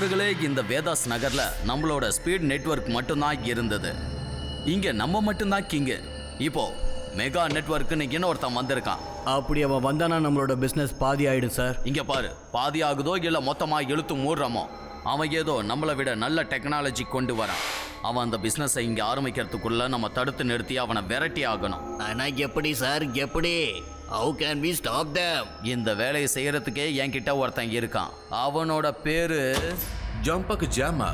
நண்பர்களே இந்த வேதாஸ் நகர்ல நம்மளோட ஸ்பீட் நெட்வொர்க் மட்டும்தான் இருந்தது. இங்க நம்ம மட்டும்தான் கிங்கு. இப்போ மெகா நெட்வொர்க்னு இன்னொருத்தன் வந்திருக்கான். அப்படி அவன் வந்தானா நம்மளோட பிஸ்னஸ் பாதி ஆயிடும் சார் இங்க பாரு பாதி ஆகுதோ இல்ல மொத்தமா இழுத்து மூடுறோமோ? அவன் ஏதோ நம்மளை விட நல்ல டெக்னாலஜி கொண்டு வரான். அவன் அந்த பிசினஸை இங்க ஆரம்பிக்கிறதுக்குள்ள நம்ம தடுத்து நிறுத்தி அவனை விரட்டி ஆகணும். ஆனா எப்படி சார் எப்படி? How can we stop them இந்த வேலையை செய்யறதுக்கே என்கிட்ட ஒருத்தன் இருக்கான். அவனோட பேரு ஜம்பக் ஜாமா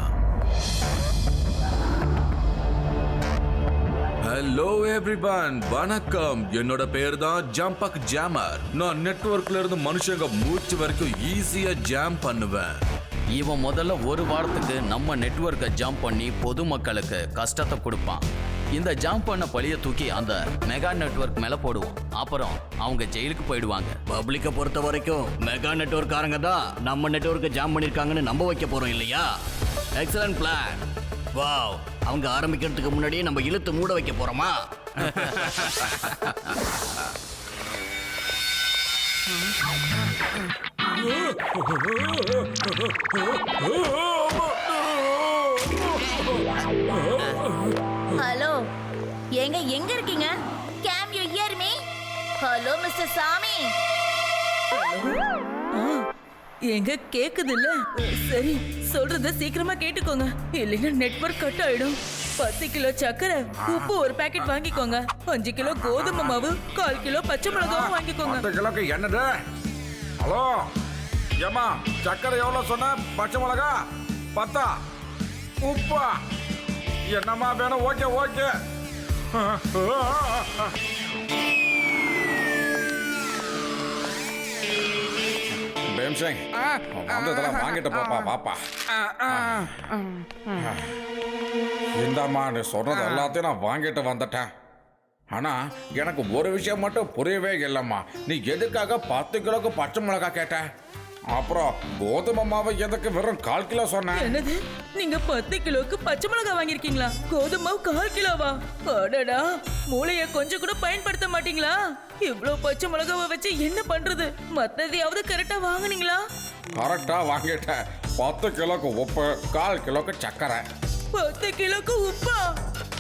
ஹலோ எவ்ரிவன் வணக்கம். என்னோட பேர் தான் ஜம்பக் ஜாமர் நான் நெட்ஒர்க்ல இருந்து மனுஷங்க மூச்சு வரைக்கும் ஈஸியா ஜாம் பண்ணுவேன். இவன் முதல்ல ஒரு வாரத்துக்கு நம்ம நெட்வொர்க்கை ஜம்ப் பண்ணி பொதுமக்களுக்கு கஷ்டத்தை கொடுப்பான். இந்த ஜம்ப் பண்ண பழிய தூக்கி அந்த மெகா நெட்வொர்க் மேல போடுவோம். அப்புறம் அவங்க ஜெயிலுக்கு போயிடுவாங்க. பப்ளிக்கை பொறுத்த வரைக்கும் மெகா நெட்வொர்க்காரங்க தான் நம்ம நெட்வொர்க்கை ஜாம் பண்ணிருக்காங்கன்னு நம்ப வைக்க போறோம் இல்லையா? எக்ஸலன்ட் பிளான் வாவ் அவங்க ஆரம்பிக்கிறதுக்கு முன்னாடியே நம்ம இழுத்து மூட வைக்க போறோமா? ஹலோ ஏங்க எங்க இருக்கீங்க? Can you hear me hello mister Sami எங்க கேக்குதுல்ல? சரி சொல்றத சீக்கிரமா கேட்டுக்கோங்க. இல்லைன்னா நெட்வொர்க் கட் ஆயிடும். பத்து கிலோ சக்கரை உப்பு ஒரு பாக்கெட் வாங்கிக்கோங்க. அஞ்சு கிலோ கோதுமை மாவு கால் கிலோ பச்சை மிளகாவும் வாங்கிக்கோங்க. பத்து கிலோக்கு என்னது? ஹலோ? ஏமா சக்கரை எவ்வளோ சொன்ன? பச்சை மிளகா? பத்தா? உப்பா? என்னம்மா வேணும்? Okay okay. பீம்சிங் வந்ததெல்லாம் வாங்கிட்டு போப்பா பாப்பா இந்தாம்மா நீ சொன்னது எல்லாத்தையும் நான் வாங்கிட்டு வந்துட்டேன். ஆனா எனக்கு ஒரு விஷயம் மட்டும் புரியவே இல்லைம்மா. நீ எதுக்காக பத்து கிலோக்கு பச்சை மிளகா கேட்ட? அப்புறம் கோதுமை மாவு எதுக்கு வெறும் கால் கிலோ சொன்னேன்? என்னது? நீங்க பத்து கிலோக்கு பச்சை மிளகாய் வாங்கிருக்கீங்களா கோதுமை கால் கிலோவா? அடடா மூளைய கொஞ்சம் கூட பயன்படுத்த மாட்டீங்களா? இவ்ளோ பச்சை மிளகாவை வச்சு என்ன பண்றது? மத்ததையாவது கரெக்டா வாங்குனீங்களா? கரெக்டா வாங்கிட்டேன். பத்து கிலோக்கு உப்பு கால் கிலோக்கு சர்க்கரை. பத்து கிலோக்கு உப்பா?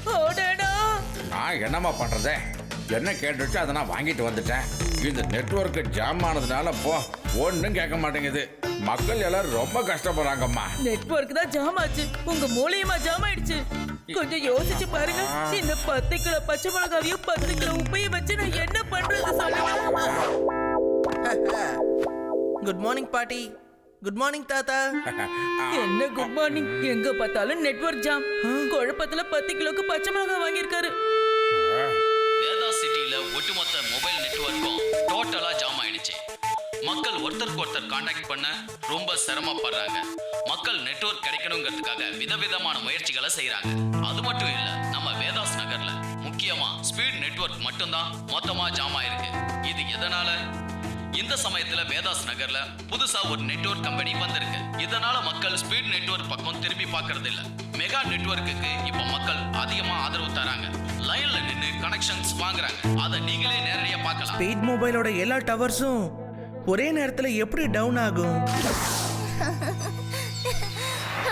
அடடா. நான் என்னம்மா பண்றது? என்ன கேட்டுச்சு அதை நான் வாங்கிட்டு வந்துட்டேன். இந்த நெட்வொர்க் ஜாம் ஆனதுனால போ. ஒன்றும் கேட்க மாட்டேங்குது. மக்கள் எல்லாரும் ரொம்ப கஷ்டப்படுறாங்கம்மா. நெட்வொர்க் தான் ஜாம் ஆச்சு. உங்க மூலியமா ஜாம் ஆயிடுச்சு. கொஞ்சம் யோசிச்சு பாருங்க. இந்த பத்து கிலோ பச்சை மிளகாவையும் பத்து கிலோ உப்பையும் வச்சு நான் என்ன பண்றது சொல்லுங்க? குட் மார்னிங் பாட்டி. குட் மார்னிங் தாத்தா. என்ன குட் மார்னிங் எங்க பார்த்தாலும் நெட்வொர்க் ஜாம் குழப்பத்துல பத்து கிலோக்கு பச்சை மிளகாய் வாங்கியிருக்காரு. ஒருத்தருக்கு ஒருத்தர் காண்டாக்ட் பண்ண ரொம்ப சிரமப்படுறாங்க. மக்கள் நெட்வொர்க் கிடைக்கணுங்கிறதுக்காக விதவிதமான முயற்சிகளை செய்யறாங்க அது மட்டும் இல்ல நம்ம வேதாஸ் நகர்ல முக்கியமா ஸ்பீட் நெட்வொர்க் மட்டும்தான் மொத்தமா ஜாம் ஆயிருக்கு. இது எதனால? இந்த சமயத்துல வேதாஸ் நகர்ல புதுசா ஒரு நெட்வொர்க் கம்பெனி வந்திருக்கு. இதனால மக்கள் ஸ்பீட் நெட்வொர்க் பக்கம் திரும்பி பார்க்கறது இல்ல. மெகா நெட்வொர்க்குக்கு இப்ப மக்கள் அதிகமா ஆதரவு தராங்க. லைன்ல நின்னு கனெக்ஷன்ஸ் வாங்குறாங்க. அதை நீங்களே நேரடியா பார்க்கலாம். ஸ்பீட் மொபைலோட எல்லா டவர்ஸும் ஒரே நேரத்துல எப்படி டவுன் ஆகும்?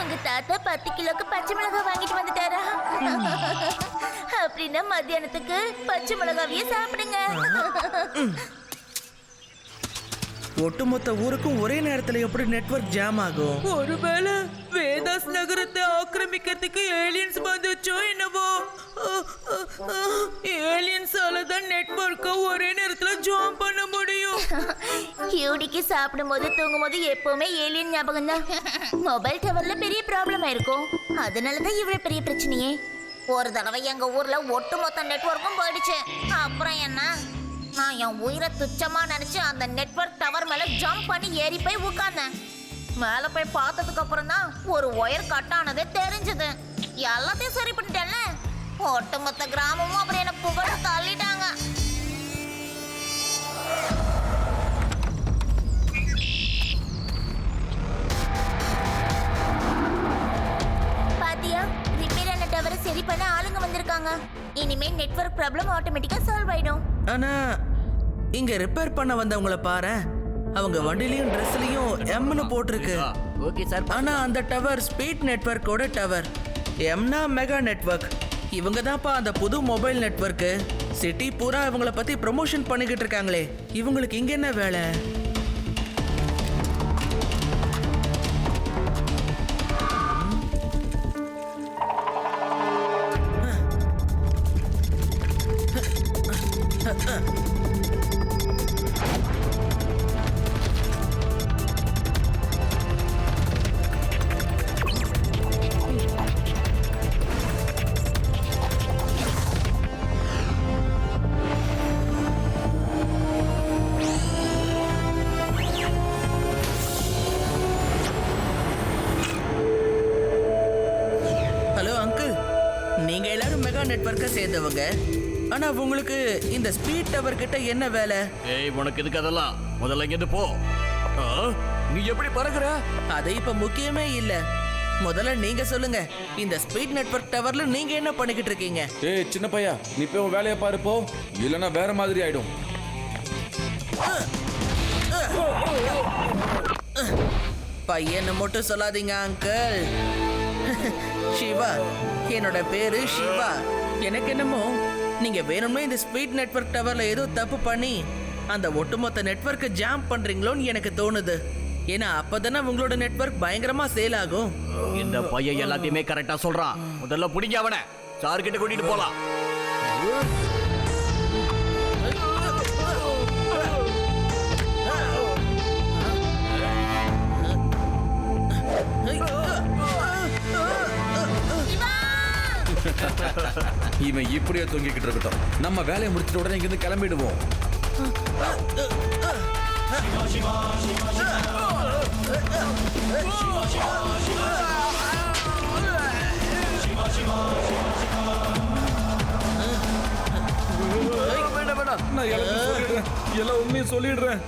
உங்க தாத்தா பத்து கிலோக்கு பச்சை மிளகாய் வாங்கிட்டு வந்துட்டாரா? அப்படின்னா மத்தியானத்துக்கு பச்சை மிளகாவையே சாப்பிடுங்க. ஒட்டுமொத்த ஊருக்கும் ஒரே நேரத்துல எப்படி நெட்வொர்க் ஜாம் ஆகும்? ஒருவேளை வேதாஸ் நகரத்தை ஆக்கிரமிக்கிறதுக்கு ஏலியன்ஸ் வந்துச்சோ என்னவோ? ஏலியன்ஸால தான் நெட்வொர்க்கை ஒரே நேரத்துல ஜாம் பண்ண முடியும். கியூடிக்கு சாப்பிடும்போது தூங்கும்போது எப்பவுமே ஏலியன் ஞாபகம் தான். மொபைல் டவர்ல பெரிய ப்ராப்ளம் ஆயிருக்கும். அதனால தான் இவ்வளவு பெரிய பிரச்சனையே. ஒரு தடவை எங்க ஊர்ல ஒட்டுமொத்த நெட்வொர்க்கும் போயிடுச்சு. அப்புறம் என்ன? நான் என் உயிரை துச்சமா நினைச்சு அந்த நெட்வொர்க் டவர் மேல ஜம்ப் பண்ணி ஏறி போய் உட்கார்ந்தேன் மேல போய் பார்த்ததுக்கு அப்புறம் தான் ஒரு ஒயர் கட் ஆனதே தெரிஞ்சது. எல்லாத்தையும் சரி பண்ணிட்டேன்ல. ஒட்டுமொத்த கிராமமும் அப்புறம் என்ன புகழ தள்ளிட்டாங்க. பாத்தியா? ரிப்பேர் ஆன டவரை சரி பண்ண ஆளுங்க வந்திருக்காங்க. இனிமே நெட்வொர்க் ப்ராப்ளம் ஆட்டோமேட்டிக்கா சால்வ் ஆயிடும். ஆனா இங்க ரிப்பேர் பண்ண வந்தவங்கள பாரு அவங்க வண்டிலையும் ட்ரெஸ்லயும் எம்னு போட்டிருக்கு. ஓகே சார் ஆனா அந்த டவர் ஸ்பீட் நெட்வொர்க்கோட டவர் எம்னா மெகா நெட்வொர்க் இவங்க தான்ப்பா அந்த புது மொபைல் நெட்வொர்க்கு சிட்டி பூரா இவங்கள பத்தி ப்ரொமோஷன் பண்ணிக்கிட்டு இருக்காங்களே. இவங்களுக்கு இங்க என்ன வேலை? ஹலோ நீங்க எல்லாரும் மெகா நெட்வொர்க்கை சேர்ந்தவங்க. ஆனா உங்களுக்கு இந்த ஸ்பீட் டவர் கிட்ட என்ன வேலை? ஏய் உனக்கு எதுக்கு அதெல்லாம்? முதல்ல இங்க போ. ஆ, நீ எப்படி பறக்குற? அது இப்ப முக்கியமே இல்ல. முதல்ல நீங்க சொல்லுங்க. இந்த ஸ்பீட் நெட்வொர்க் டவர்ல நீங்க என்ன பண்ணிக்கிட்டு இருக்கீங்க? ஏய் சின்ன பையா நீ போய் உன் வேலையை பாரு போ. இல்லைன்னா வேற மாதிரி ஆயிடும். பையனை மட்டும் சொல்லாதீங்க அங்கிள் சிவா என்னோட பேரு சிவா. எனக்கு என்னமோ நீங்க வேணும்னே இந்த ஸ்பீட் நெட்வொர்க் டவர்ல ஏதோ தப்பு பண்ணி அந்த ஒட்டுமொத்த நெட்வொர்க்கை ஜாம் பண்றீங்களோன்னு எனக்கு தோணுது. ஏன்னா அப்பதானே உங்களோட நெட்வொர்க் பயங்கரமா சேல் ஆகும். இந்த பையன் எல்லாத்தையுமே கரெக்டா சொல்றான். முதல்ல பிடிங்க அவனை. சார் கிட்ட கூட்டிட்டு போலாம். இவன் இப்படியே தொங்கிக்கிட்டு இருக்கட்டும். நம்ம வேலையை முடிச்சிட்ட உடனே இங்கிருந்து கிளம்பிடுவோம். வேண்டாம் வேண்டாம் நான் எல்லாத்தையும் சொல்லிடுறேன். எல்லா உண்மையும் சொல்லிடுறேன்.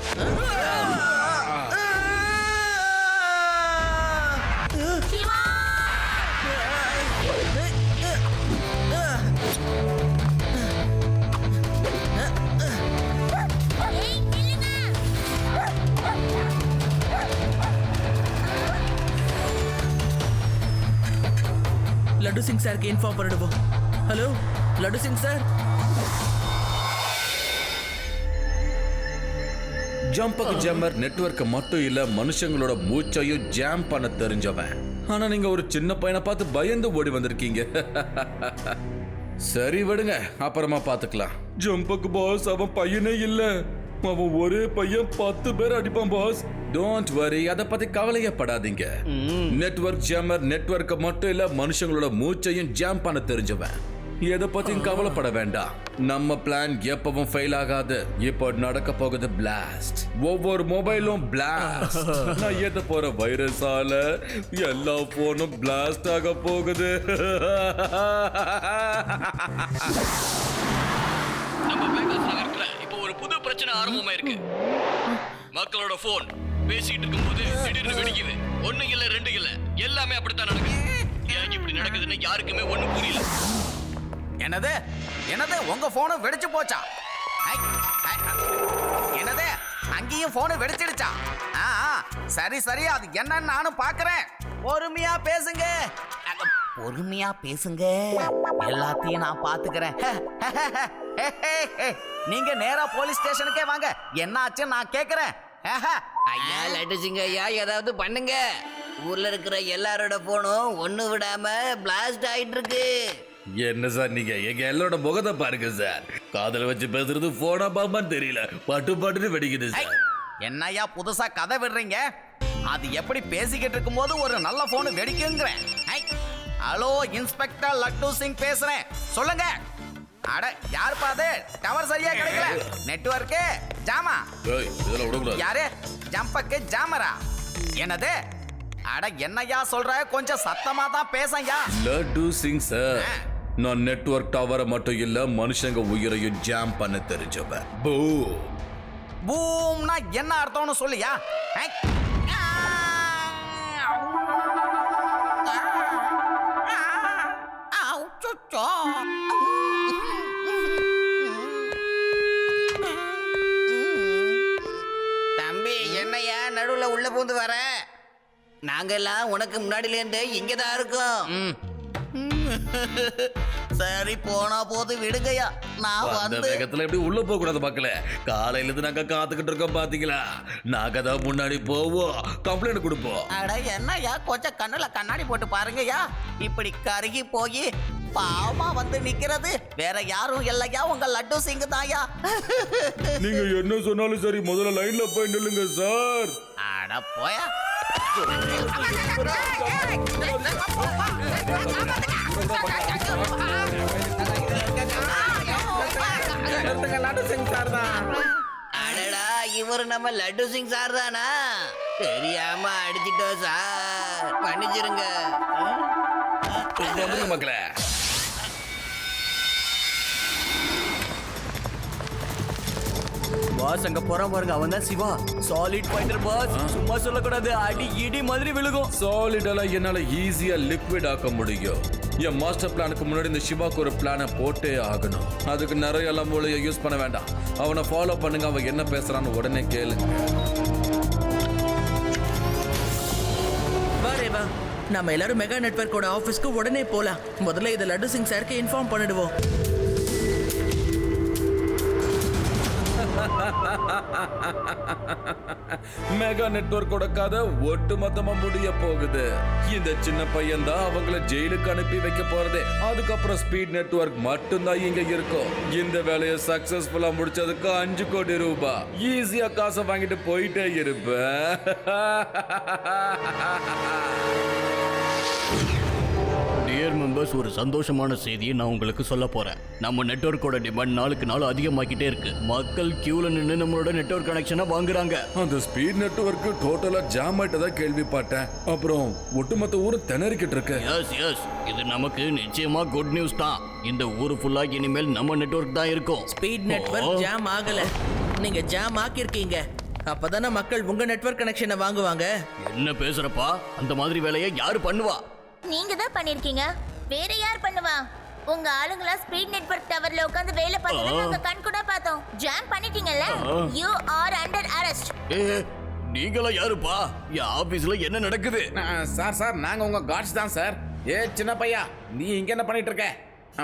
லட்டு சிங் சாருக்கு இன்ஃபார்ம் பண்ணிடுவோம். Hello Laddu Singh sir? ஜம்பக் jammer network மட்டும் இல்ல மனுஷங்களோட மூச்சையும் ஜாம் பண்ண தெரிஞ்சவன். ஆனா நீங்க ஒரு சின்ன பையனை பார்த்து பயந்து ஓடி வந்திருக்கீங்க. சரி விடுங்க அப்புறமா பாத்துக்கலாம். ஜம்பக் பாஸ் அவன் பையனே இல்ல. அவன் ஒரே பையன் பத்து பேர் அடிப்பான் பாஸ் டோன்ட் வரி அத பத்தி கவலையப்படாதீங்க. நெட்வொர்க் ஜாமர் நெட்வொர்க் மட்டும் இல்ல மனுஷங்களோட மூச்சையும் ஜாம் பண்ண தெரிஞ்சவன். எதை பத்தியும் கவலைப்பட வேண்டாம். நம்ம பிளான் எப்பவும் ஃபெயில் ஆகாது. இப்போ நடக்க போகுது பிளாஸ்ட் ஒவ்வொரு மொபைலும் பிளாஸ்ட் நான் ஏத்த போற வைரஸால எல்லா போனும் பிளாஸ்ட் ஆக போகுது. நம்ம வேகாஸ் நகரத்துல இப்போ ஒரு புது பிரச்சனை ஆரம்பமாயிருக்கு மக்களோட போன் பேசிட்டு இருக்கும்போது திடீர்னு வெடிக்குது. ஒண்ணு இல்ல ரெண்டு இல்ல. எல்லாமே அப்படித்தான் நடக்குது. ஏன் இப்படி நடக்குதுன்னு யாருக்குமே ஒண்ணு புரியல. என்னது? என்னது? உங்க போனும் வெடிச்சு போச்சா? என்னது? அங்கேயும் போனு வெடிச்சிடுச்சா? ஆ ஆ, சரி சரி. அது என்னன்னு நானும் பாக்குறேன். பொறுமையா பேசுங்க. பொறுமையா பேசுங்க. எல்லாத்தையும் நான் பாத்துக்கிறேன். நீங்க நேரா போலீஸ் ஸ்டேஷனுக்கே வாங்க. என்ன ஆச்சு நான் கேக்குறேன். ஐயா லட்டு சிங்க ஐயா ஏதாவது பண்ணுங்க. ஊர்ல இருக்கிற எல்லாரோட போனும் ஒண்ணு விடாம பிளாஸ்ட் ஆயிட்டு இருக்கு என்ன சார் நீங்க? எங்க எல்லாரோட முகத்தை பாருங்க சார். காதல வச்சு பேசுறது போனா பாப்பான்னு தெரியல. பட்டு பட்டுன்னு வெடிக்குது சார். என்னய்யா புதுசா கதை விடுறீங்க? அது எப்படி பேசிக்கிட்டு இருக்கும்போது ஒரு நல்ல போன் வெடிக்குங்கிறேன் ஹலோ இன்ஸ்பெக்டர் லட்டு சிங் பேசுறேன். சொல்லுங்க. அட யாருப்பா அது டவர் சரியா கிடைக்கல நெட்வொர்க்கு ஜாமா ஏய், இதெல்லாம் விடக்கூடாது யாரு ஜம்பக்கு ஜாமரா என்னது அட என்னய்யா சொல்ற கொஞ்சம் சத்தமா தான் பேசய்யா லட்டு சிங் சார் நான் நெட்வொர்க் டவரை மட்டும் இல்ல மனுஷங்க உயிரையும் ஜாம் பண்ண தெரிஞ்சவன் பூ பூம்னா என்ன அர்த்தம்னு சொல்லியா ஐ. பூந்து வர. நாங்கெல்லாம் உனக்கு முன்னாடில இருந்து இங்க தான் இருக்கோம் சரி போனா போது விடுங்கய்யா. நான் அந்த வேகத்துல எப்படி உள்ள போக கூடாது மக்களே காலையில இருந்து நாங்க காத்துக்கிட்டு இருக்கோம் பாத்தீங்களா நாங்க தான் முன்னாடி போவோம் கம்ப்ளைண்ட் கொடுப்போம் அட என்னய்யா கொஞ்சம் கண்ணுல கண்ணாடி போட்டு பாருங்கய்யா இப்படி கருகி போய் பாவமா வந்து நிக்கிறது வேற யாரும் இல்லையா உங்க லட்டு சிங்கு தாயா நீங்க என்ன சொன்னாலும் சரி முதல்ல லைன்ல போய் நில்லுங்க சார் அட போயா அடடா இவர் நம்ம லட்டு சிங் சார் தானா? தெரியாம அடிச்சிட்டோம் சார். மன்னிச்சிருங்க. மக்களே. பாஸ் அங்க போறான் பாருங்க அவன் தான் சிவா. Solid fighter pass. சும்மா சொல்லக்கூடாது அடி இடி மாதிரி விழுகும். சாலிடெல்லாம் என்னால ஈஸியா லிக்விட் ஆக்க முடியும். என் மாஸ்டர் பிளானுக்கு முன்னாடி இந்த சிவாக்கு ஒரு பிளானை போட்டே ஆகணும். அதுக்கு நிறைய எல்லாம் மூளையை யூஸ் பண்ண வேண்டாம். அவனை ஃபாலோ பண்ணுங்க அவன் என்ன பேசுறான்னு உடனே கேளுங்க. வா ரேவா. நம்ம எல்லாரும் மெகா நெட்வொர்க்கோட ஆஃபீஸ்க்கு உடனே போலாம். முதல்ல இதை லட்டு சிங் சாருக்கு இன்ஃபார்ம் பண்ணிடுவோம். மெகா நெட்வொர்க்கோட கதை ஒட்டுமொத்தமா முடிய போகுது. இந்த சின்ன பையன் தான் அவங்கள ஜெயிலுக்கு அனுப்பி வைக்க போறதே. அதுக்கப்புறம் ஸ்பீட் நெட்வொர்க் மட்டும்தான் இங்க இருக்கும். இந்த வேலையை சக்சஸ்ஃபுல்லா முடிச்சதுக்கு அஞ்சு கோடி ரூபாய் ஈஸியா காசை வாங்கிட்டு போயிட்டே இருப்பேன் டியர் மெம்பர்ஸ் ஒரு சந்தோஷமான செய்தியை நான் உங்களுக்கு சொல்ல போறேன். நம்ம நெட்வொர்க்கோட டிமாண்ட் நாளுக்கு நாள் அதிகமாக்கிட்டே இருக்கு. மக்கள் கியூல நின்று நம்மளோட நெட்வொர்க் கனெக்ஷனை வாங்குறாங்க. அந்த ஸ்பீட் நெட்வொர்க் டோட்டலா ஜாம் ஆயிட்டதா கேள்விப்பட்டேன். அப்புறம் ஒட்டுமொத்த ஊரும் திணறிக்கிட்டு இருக்கு. எஸ் எஸ் இது நமக்கு நிச்சயமா குட் நியூஸ் தான். இந்த ஊர் ஃபுல்லா இனிமேல் நம்ம நெட்வொர்க் தான் இருக்கும். ஸ்பீட் நெட்வொர்க் ஜாம் ஆகல. நீங்க ஜாம் ஆக்கியிருக்கீங்க. அப்பதானே மக்கள் உங்க நெட்வொர்க் கனெக்ஷனை வாங்குவாங்க? என்ன பேசுறப்பா? அந்த மாதிரி வேலையை யாரு பண்ணுவா? நீங்க தான் பண்ணிருக்கீங்க வேற யார் பண்ணுவா உங்க ஆளுங்களா ஸ்பீட் நெட்வொர்க் டவர்ல உட்கார்ந்து வேலை பார்த்ததை நாங்க கண் கூட பார்த்தோம் ஜாம் பண்ணிட்டீங்கல்ல யூ ஆர் அண்டர் அரெஸ்ட் நீங்களா யாருப்பா என் ஆபீஸ்ல என்ன நடக்குது சார் சார் நாங்க உங்க காட்ஸ் தான் சார் ஏ சின்ன பையா நீ இங்க என்ன பண்ணிட்டு இருக்க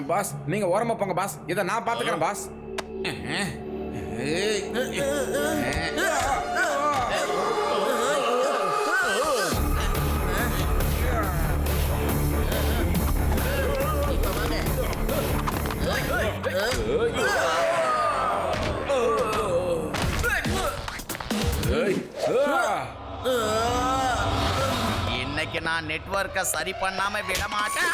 பாஸ் நீங்க ஓரமா போங்க பாஸ் இதை நான் பாத்துக்கிறேன் பாஸ் இன்னைக்கு நான் நெட்வொர்க்கை சரி பண்ணாம விட மாட்டேன்.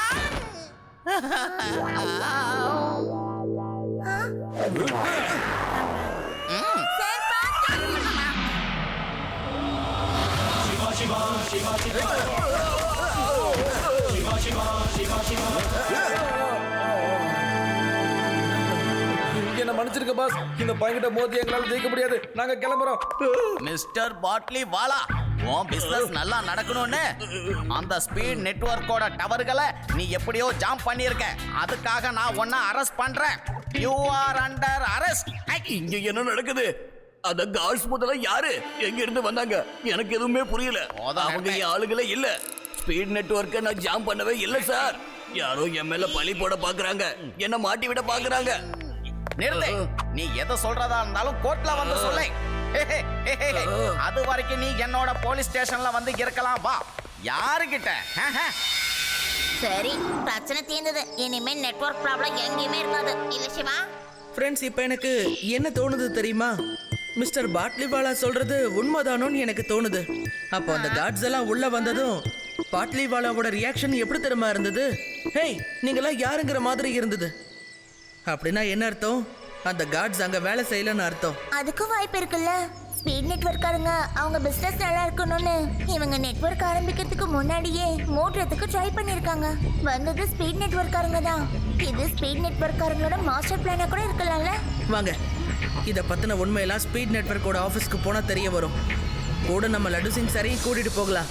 என்ன மன்னிச்சிருக்க பாஸ் இந்த பையன்கிட்ட மோதி எங்களால ஜெயிக்க முடியாது. நாங்க கிளம்புறோம். Mister Batliwala. உன் பிசினஸ் நல்லா நடக்கணும்னு. அந்த ஸ்பீட் நெட்வொர்க்கோட டவர்களை நீ எப்படியோ ஜாம் பண்ணியிருக்க. அதுக்காக நான் உன்னை அரெஸ்ட் பண்றேன். யூ ஆர் அண்டர் அரெஸ்ட் இங்க என்ன நடக்குது? அந்த கார்ட்ஸ் முதல்ல யாரு? எங்க இருந்து வந்தாங்க? எனக்கு எதுவுமே புரியல. அவங்க ஆளுங்களே இல்ல. ஸ்பீட் நெட்வொர்க்கை நான் ஜாம் பண்ணவே இல்ல சார் யாரோ என் மேல பழி போட பாக்குறாங்க. என்ன மாட்டி விட பாக்குறாங்க. நிறுத்து. நீ எதை சொல்றதா இருந்தாலும் கோர்ட்ல வந்து சொல்லு. அது வரைக்கும் நீ என்னோட போலீஸ் ஸ்டேஷன்ல வந்து இருக்கலாம். வா. யாருகிட்ட? சரி பிரச்சனை தீர்ந்தது. இனிமே நெட்வொர்க் ப்ராப்ளம் எங்கேயுமே இருக்காது. இல்ல சிவா? ஃப்ரெண்ட்ஸ் இப்போ எனக்கு என்ன தோணுது தெரியுமா? மிஸ்டர் பாட்லிவாலா சொல்றது உண்மைதானோன்னு எனக்கு தோணுது. அப்போ அந்த கார்ட்ஸ் எல்லாம் உள்ள வந்ததும் பாட்லிவாலாவோட ரியாக்ஷன் எப்படி தெரியுமா இருந்தது? ஹேய் நீங்களாம் யாருங்கிற மாதிரி இருந்தது? அப்படின்னா என்ன அர்த்தம்? அந்த கார்ட்ஸ் அங்க வேலை செய்யலன்னு அர்த்தம். அதுக்கும் வாய்ப்பு இருக்குல்ல. ஸ்பீட் நெட்வொர்க்காரங்க அவங்க பிசினஸ் நல்லா இருக்கணும்னு. இவங்க நெட்வொர்க் ஆரம்பிக்கிறதுக்கு முன்னாடியே மூடுறதுக்கு ட்ரை பண்ணிருக்காங்க. வந்தது ஸ்பீட் நெட்வொர்க்காரங்க தான். இது ஸ்பீட் நெட்வொர்க்காரங்களோட மாஸ்டர் பிளானா கூட இருக்கலாம்ல. வாங்க. இதை பத்தின உண்மையெல்லாம் ஸ்பீட் நெட்வொர்க்கோட ஆஃபீஸ்க்கு போனா தெரிய வரும். கூட நம்ம லட்டு சிங் சரியும் கூட்டிட்டு போகலாம்.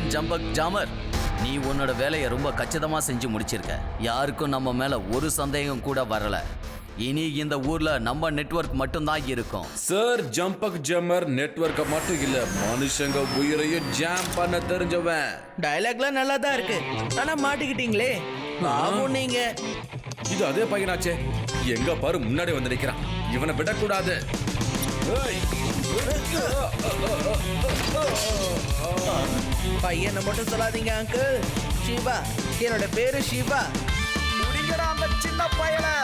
ஜம்பக் ஜாமர். நீ உன்னோட வேலையை ரொம்ப கச்சிதமா செஞ்சு முடிச்சிருக்க. யாருக்கும் நம்ம மேல ஒரு சந்தேகம் கூட வரல. இனி இந்த ஊர்ல நம்ம நெட்வொர்க் மட்டும்தான் இருக்கும். சார் ஜம்பக் ஜம்மர் நெட்வொர்க்கை மட்டும் இல்ல. மனுஷங்க உயிரையும் ஜாம் பண்ண தெரிஞ்சவன். டயலாக்லாம் நல்லா தான் இருக்கு. ஆனா மாட்டிக்கிட்டீங்களே. பாவம் நீங்க. இது அதே பையனாச்சே. எங்க பாரு முன்னாடி வந்து நிக்கிறான். இவனை விடக்கூடாது. ஏய், பையனை மட்டும் சொல்லாதீங்க அங்கிள் சிவா என்னோட பேரு சிவா முடிங்கடா அந்த சின்ன பையனை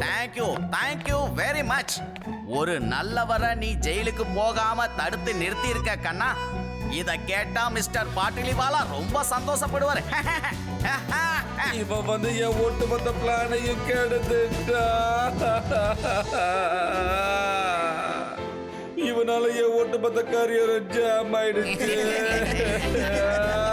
thank you thank you very much ஒரு நல்லவரை நீ ஜெயிலுக்கு போகாம தடுத்து நிறுத்தி இருக்க கண்ணா இத கேட்டா மிஸ்டர் பாட்டிலிவாலா ரொம்ப சந்தோஷப்படுவார். இவன் வந்து என் ஒட்டுமொத்த பிளானையும் கெடுத்துட்டா. இவனால என் ஒட்டுமொத்த கரியர் ஜாம் ஆயிடுச்சு.